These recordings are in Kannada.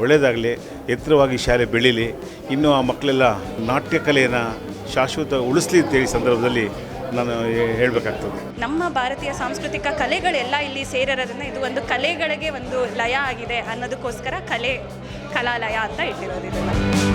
ಒಳ್ಳೆಯದಾಗಲಿ ಎತ್ತರವಾಗಿ ಶಾಲೆ ಬೆಳೀಲಿ, ಇನ್ನೂ ಆ ಮಕ್ಕಳೆಲ್ಲ ನಾಟ್ಯ ಕಲೆಯನ್ನು ಶಾಶ್ವತ ಉಳಿಸ್ಲಿ ಅಂತೇಳಿ ಸಂದರ್ಭದಲ್ಲಿ ನಾನು ಹೇಳಬೇಕಾಗ್ತದೆ. ನಮ್ಮ ಭಾರತೀಯ ಸಾಂಸ್ಕೃತಿಕ ಕಲೆಗಳೆಲ್ಲ ಇಲ್ಲಿ ಸೇರಿರೋದ್ರಿಂದ ಇದು ಒಂದು ಕಲೆಗಳಿಗೆ ಒಂದು ಲಯ ಆಗಿದೆ ಅನ್ನೋದಕ್ಕೋಸ್ಕರ ಕಲೆ, ಕಲಾಲಯ ಅಂತ ಇಟ್ಟಿರೋದು ಇದನ್ನು.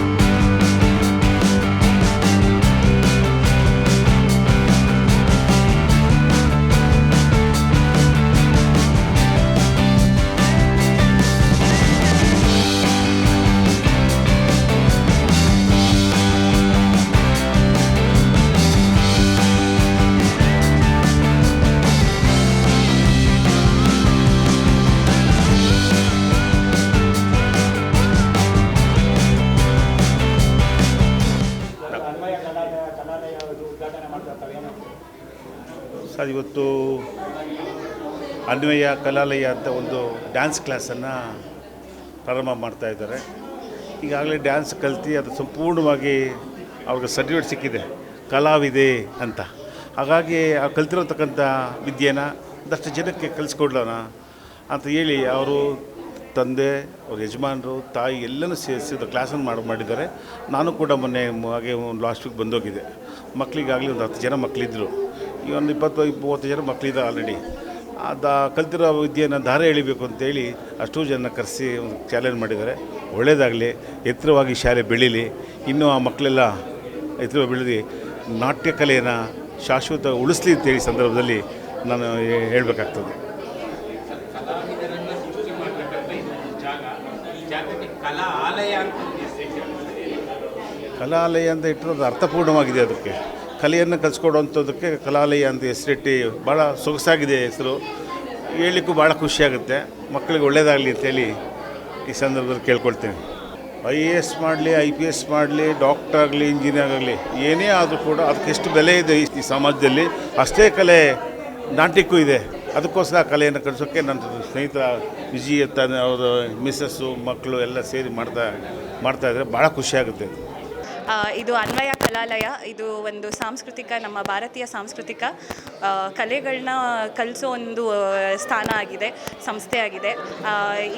ಸರ್ ಇವತ್ತು ಅನ್ವಯ ಕಲಾಲಯ ಅಂತ ಒಂದು ಡ್ಯಾನ್ಸ್ ಕ್ಲಾಸನ್ನು ಪ್ರಾರಂಭ ಮಾಡ್ತಾ ಇದ್ದಾರೆ. ಈಗಾಗಲೇ ಡ್ಯಾನ್ಸ್ ಕಲ್ತು ಅದು ಸಂಪೂರ್ಣವಾಗಿ ಅವ್ರಿಗೆ ಸರ್ಟಿಫಿಕೇಟ್ ಸಿಕ್ಕಿದೆ. ಕಲಾವಿದೆ ಅಂತ. ಹಾಗಾಗಿ ಆ ಕಲ್ತಿರತಕ್ಕಂಥ ವಿದ್ಯೆನ ಒಂದಷ್ಟು ಜನಕ್ಕೆ ಕಲಿಸ್ಕೊಡ್ಲೋಣ ಅಂತ ಹೇಳಿ ಅವರು ತಂದೆ, ಅವ್ರ ಯಜಮಾನರು, ತಾಯಿ ಎಲ್ಲನೂ ಸೇರಿಸಿ ಕ್ಲಾಸನ್ನು ಮಾಡಿ ಮಾಡಿದ್ದಾರೆ. ನಾನು ಕೂಡ ಮೊನ್ನೆ ಹಾಗೆ ಒಂದು ಲಾಸ್ಟ್ ವೀಕ್ ಬಂದೋಗಿದ್ದೆ. ಮಕ್ಕಳಿಗಾಗಲಿ ಒಂದು ಹತ್ತು ಜನ ಮಕ್ಕಳಿದ್ರು ಈ ಒಂದು ಇಪ್ಪತ್ತು ಮೂವತ್ತು ಜನ ಮಕ್ಕಳಿದ್ದಾರೆ ಆಲ್ರೆಡಿ ಅದು ಕಲ್ತಿರೋ ವಿದ್ಯೆಯನ್ನು ಧಾರೆ ಎಳಿಬೇಕು ಅಂತೇಳಿ ಅಷ್ಟು ಜನ ಕರೆಸಿ ಒಂದು ಚಾಲೆಂಜ್ ಮಾಡಿದ್ದಾರೆ. ಒಳ್ಳೆಯದಾಗಲಿ ಎತ್ತರವಾಗಿ ಶಾಲೆ ಬೆಳೀಲಿ. ಇನ್ನೂ ಆ ಮಕ್ಕಳೆಲ್ಲ ಎತ್ತರ ಬೆಳೆದು ನಾಟ್ಯ ಕಲೆಯನ್ನು ಶಾಶ್ವತ ಉಳಿಸ್ಲಿ ಅಂತೇಳಿ ಸಂದರ್ಭದಲ್ಲಿ ನಾನು ಹೇಳಬೇಕಾಗ್ತದೆ. ಕಲಾಲಯ ಅಂತ ಇಟ್ಟಿರೋದು ಅರ್ಥಪೂರ್ಣವಾಗಿದೆ ಅದಕ್ಕೆ. ಕಲೆಯನ್ನು ಕಲಿಸ್ಕೊಡುವಂಥದ್ದಕ್ಕೆ ಕಲಾಲಯ ಅಂತ ಹೆಸರಿಟ್ಟು ಭಾಳ ಸೊಗಸಾಗಿದೆ ಹೆಸರು. ಹೇಳಲಿಕ್ಕೂ ಭಾಳ ಖುಷಿಯಾಗುತ್ತೆ. ಮಕ್ಕಳಿಗೆ ಒಳ್ಳೆಯದಾಗಲಿ ಅಂತೇಳಿ ಈ ಸಂದರ್ಭದಲ್ಲಿ ಕೇಳ್ಕೊಳ್ತೇನೆ. ಐ ಎ ಎಸ್ ಮಾಡಲಿ, ಐ ಪಿ ಎಸ್ ಮಾಡಲಿ, ಡಾಕ್ಟರ್ ಆಗಲಿ, ಇಂಜಿನಿಯರ್ ಆಗಲಿ, ಏನೇ ಆದರೂ ಕೂಡ ಅದಕ್ಕೆ ಎಷ್ಟು ಬೆಲೆ ಇದೆ ಈ- ಸಮಾಜದಲ್ಲಿ, ಅಷ್ಟೇ ಕಲೆ ನಾಟ್ಯಕ್ಕೂ ಇದೆ. ಅದಕ್ಕೋಸ್ಕರ ಕಲೆಯನ್ನು ಕಲಿಸೋಕ್ಕೆ ನನ್ನ ಸ್ನೇಹಿತರ ಬಿಜಿ ಅಂತ ಅವರ ಮಿಸ್ಸಸ್ಸು, ಮಕ್ಕಳು ಎಲ್ಲ ಸೇರಿ ಮಾಡ್ತಾ ಮಾಡ್ತಾಯಿದ್ರೆ ಭಾಳ ಖುಷಿಯಾಗುತ್ತೆ. ಇದು ಅನ್ವಯ ಕಲಾಲಯ, ಇದು ಒಂದು ಸಾಂಸ್ಕೃತಿಕ, ನಮ್ಮ ಭಾರತೀಯ ಸಾಂಸ್ಕೃತಿಕ ಕಲೆಗಳನ್ನ ಕಲಿಸೋ ಒಂದು ಸ್ಥಾನ ಆಗಿದೆ, ಸಂಸ್ಥೆ ಆಗಿದೆ.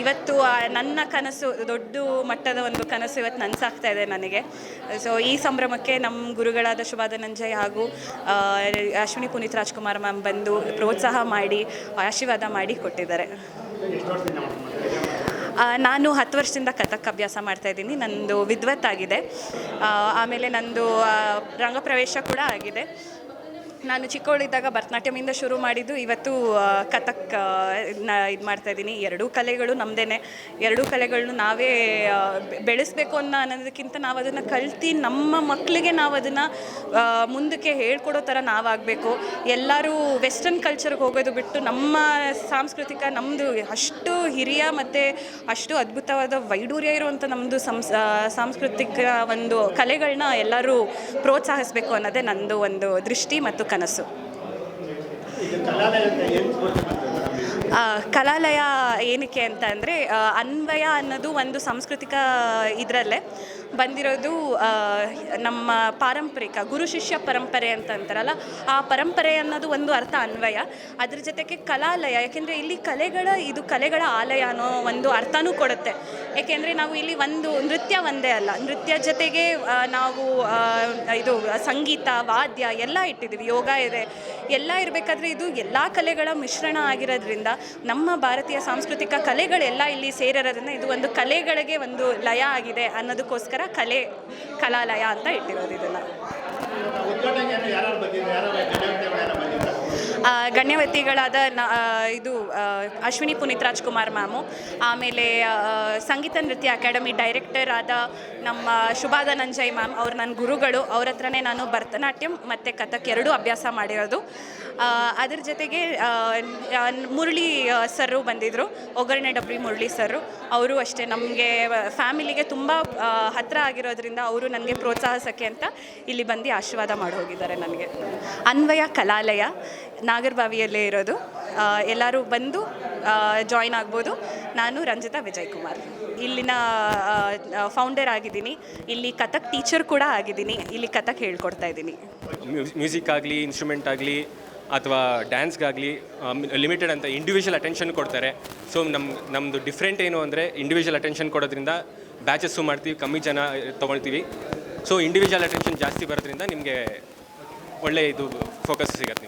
ಇವತ್ತು ನನ್ನ ಕನಸು, ದೊಡ್ಡ ಮಟ್ಟದ ಒಂದು ಕನಸು ಇವತ್ತು ನನಸಾಗ್ತಾ ಇದೆ ನನಗೆ. ಸೊ ಈ ಸಂಭ್ರಮಕ್ಕೆ ನಮ್ಮ ಗುರುಗಳಾದ ಶುಭಾದನಂಜಯ್ ಹಾಗೂ ಅಶ್ವಿನಿ ಪುನೀತ್ ರಾಜ್ಕುಮಾರ್ ಮ್ಯಾಮ್ ಬಂದು ಪ್ರೋತ್ಸಾಹ ಮಾಡಿ, ಆಶೀರ್ವಾದ ಮಾಡಿ ಕೊಟ್ಟಿದ್ದಾರೆ. ನಾನು ಹತ್ತು ವರ್ಷದಿಂದ ಕಥಕ್ ಅಭ್ಯಾಸ ಮಾಡ್ತಾ ಇದ್ದೀನಿ. ನಂದು ವಿದ್ವತ್ ಆಗಿದೆ ಆಮೇಲೆ ನಂದು ರಂಗಪ್ರವೇಶ ಕೂಡ ಆಗಿದೆ. ನಾನು ಚಿಕ್ಕವಳಿದ್ದಾಗ ಭರತನಾಟ್ಯಮಿಂದ ಶುರು ಮಾಡಿದ್ದು. ಇವತ್ತು ಕಥಕ್ನ, ಇದು ಮಾಡ್ತಾ ಇದ್ದೀನಿ. ಎರಡೂ ಕಲೆಗಳು ನಮ್ಮದೇ ಎರಡೂ ಕಲೆಗಳನ್ನು ನಾವೇ ಬೆಳೆಸಬೇಕು ಬೆಳೆಸ್ಬೇಕು ಅನ್ನೋ ಅನ್ನೋದಕ್ಕಿಂತ ನಾವು ಅದನ್ನು ಕಲ್ತು ನಮ್ಮ ಮಕ್ಕಳಿಗೆ ನಾವು ಅದನ್ನು ಮುಂದಕ್ಕೆ ಹೇಳ್ಕೊಡೋ ಥರ ನಾವಾಗಬೇಕು. ಎಲ್ಲರೂ ವೆಸ್ಟರ್ನ್ ಕಲ್ಚರ್ಗೆ ಹೋಗೋದು ಬಿಟ್ಟು ನಮ್ಮ ಸಾಂಸ್ಕೃತಿಕ ನಮ್ಮದು ಅಷ್ಟು ಹಿರಿಯ ಮತ್ತು ಅಷ್ಟು ಅದ್ಭುತವಾದ ವೈಡೂರ್ಯ ಇರುವಂಥ ನಮ್ಮದು ಸಂಸ್ ಸಾಂಸ್ಕೃತಿಕ ಒಂದು ಕಲೆಗಳನ್ನ ಎಲ್ಲರೂ ಪ್ರೋತ್ಸಾಹಿಸಬೇಕು ಅನ್ನೋದೇ ನಂದು ಒಂದು ದೃಷ್ಟಿ ಮತ್ತು ಕನಸು ಆ, ಕಲಾಲಯ ಏನಕ್ಕೆ ಅಂತ ಅಂದರೆ ಅನ್ವಯ ಅನ್ನೋದು ಒಂದು ಸಾಂಸ್ಕೃತಿಕ ಇದರಲ್ಲೇ ಬಂದಿರೋದು ನಮ್ಮ ಪಾರಂಪರಿಕ, ಗುರು ಶಿಷ್ಯ ಪರಂಪರೆ ಅಂತ ಅಂತಾರಲ್ಲ, ಆ ಪರಂಪರೆ ಅನ್ನೋದು ಒಂದು ಅರ್ಥ ಅನ್ವಯ. ಅದ್ರ ಜೊತೆಗೆ ಕಲಾಲಯ, ಯಾಕೆಂದರೆ ಇಲ್ಲಿ ಕಲೆಗಳ, ಇದು ಕಲೆಗಳ ಆಲಯ ಅನ್ನೋ ಒಂದು ಅರ್ಥನೂ ಕೊಡುತ್ತೆ. ಯಾಕೆಂದರೆ ನಾವು ಇಲ್ಲಿ ಒಂದು ನೃತ್ಯ ಒಂದೇ ಅಲ್ಲ, ನೃತ್ಯ ಜೊತೆಗೆ ನಾವು ಇದು ಸಂಗೀತ, ವಾದ್ಯ ಎಲ್ಲ ಇಟ್ಟಿದ್ದೀವಿ, ಯೋಗ ಇದೆ, ಎಲ್ಲ ಇರಬೇಕಾದ್ರೆ ಇದು ಎಲ್ಲ ಕಲೆಗಳ ಮಿಶ್ರಣ ಆಗಿರೋದ್ರಿಂದ ನಮ್ಮ ಭಾರತೀಯ ಸಾಂಸ್ಕೃತಿಕ ಕಲೆಗಳೆಲ್ಲ ಇಲ್ಲಿ ಸೇರಿರೋದ್ರಿಂದ ಇದು ಒಂದು ಕಲೆಗಳಿಗೆ ಒಂದು ಲಯ ಆಗಿದೆ ಅನ್ನೋದಕ್ಕೋಸ್ಕರ ಕಲೆ, ಕಲಾಲಯ ಅಂತ ಇಟ್ಟಿರೋದು ಇದನ್ನು. ಆ, ಗಣ್ಯವ್ಯಕ್ತಿಗಳಾದ ನ ಇದು ಅಶ್ವಿನಿ ಪುನೀತ್ ರಾಜ್ಕುಮಾರ್ ಮ್ಯಾಮು ಆಮೇಲೆ ಸಂಗೀತ ನೃತ್ಯ ಅಕಾಡೆಮಿ ಡೈರೆಕ್ಟರ್ ಆದ ನಮ್ಮ ಶುಭಾಧನಂಜಯ್ ಮ್ಯಾಮ್ ಅವ್ರು ನನ್ನ ಗುರುಗಳು. ಅವ್ರ ಹತ್ರನೇ ನಾನು ಭರತನಾಟ್ಯಂ ಮತ್ತು ಕಥಕ್ ಎರಡೂ ಅಭ್ಯಾಸ ಮಾಡಿರೋದು. ಅದ್ರ ಜೊತೆಗೆ ಮುರಳಿ ಸರ್ರು ಬಂದಿದ್ದರು ಒಗ್ಗರಣೆ ಡಬ್ರಿ ಮುರಳಿ ಸರ್ರು. ಅವರು ಅಷ್ಟೇ ನಮಗೆ ಫ್ಯಾಮಿಲಿಗೆ ತುಂಬ ಹತ್ತಿರ ಆಗಿರೋದ್ರಿಂದ ಅವರು ನನಗೆ ಪ್ರೋತ್ಸಾಹಿಸೋಕ್ಕೆ ಅಂತ ಇಲ್ಲಿ ಬಂದು ಆಶೀರ್ವಾದ ಮಾಡಿ ಹೋಗಿದ್ದಾರೆ ನನಗೆ. ಅನ್ವಯ ಕಲಾಲಯ ನಾಗರಬಾವಿಯಲ್ಲೇ ಇರೋದು. ಎಲ್ಲರೂ ಬಂದು ಜಾಯಿನ್ ಆಗ್ಬೋದು. ನಾನು ರಂಜಿತಾ ವಿಜಯ್ ಕುಮಾರ್ ಇಲ್ಲಿನ ಫೌಂಡರ್ ಆಗಿದ್ದೀನಿ. ಇಲ್ಲಿ ಕಥಕ್ ಟೀಚರ್ ಕೂಡ ಆಗಿದ್ದೀನಿ. ಇಲ್ಲಿ ಕಥಕ್ ಹೇಳ್ಕೊಡ್ತಾ ಇದ್ದೀನಿ. ಮ್ಯೂಸಿಕ್ ಆಗಲಿ ಇನ್ಸ್ಟ್ರೂಮೆಂಟ್ ಆಗಲಿ, ಅಥವಾ ಡ್ಯಾನ್ಸ್ಗಾಗಲಿ ಲಿಮಿಟೆಡ್ ಅಂತ ಇಂಡಿವಿಜುವಲ್ ಅಟೆನ್ಷನ್ ಕೊಡ್ತಾರೆ. ಸೊ ನಮ್ಮ ನಮ್ಮದು ಡಿಫ್ರೆಂಟ್ ಏನು ಅಂದರೆ ಇಂಡಿವಿಜುವಲ್ ಅಟೆನ್ಷನ್ ಕೊಡೋದ್ರಿಂದ ಬ್ಯಾಚಸ್ಸು ಮಾಡ್ತೀವಿ, ಕಮ್ಮಿ ಜನ ತೊಗೊಳ್ತೀವಿ. ಸೊ ಇಂಡಿವಿಜುವಲ್ ಅಟೆನ್ಷನ್ ಜಾಸ್ತಿ ಬರೋದ್ರಿಂದ ನಿಮಗೆ ಒಳ್ಳೆಯ ಇದು ಫೋಕಸ್ ಸಿಗತ್ತೆ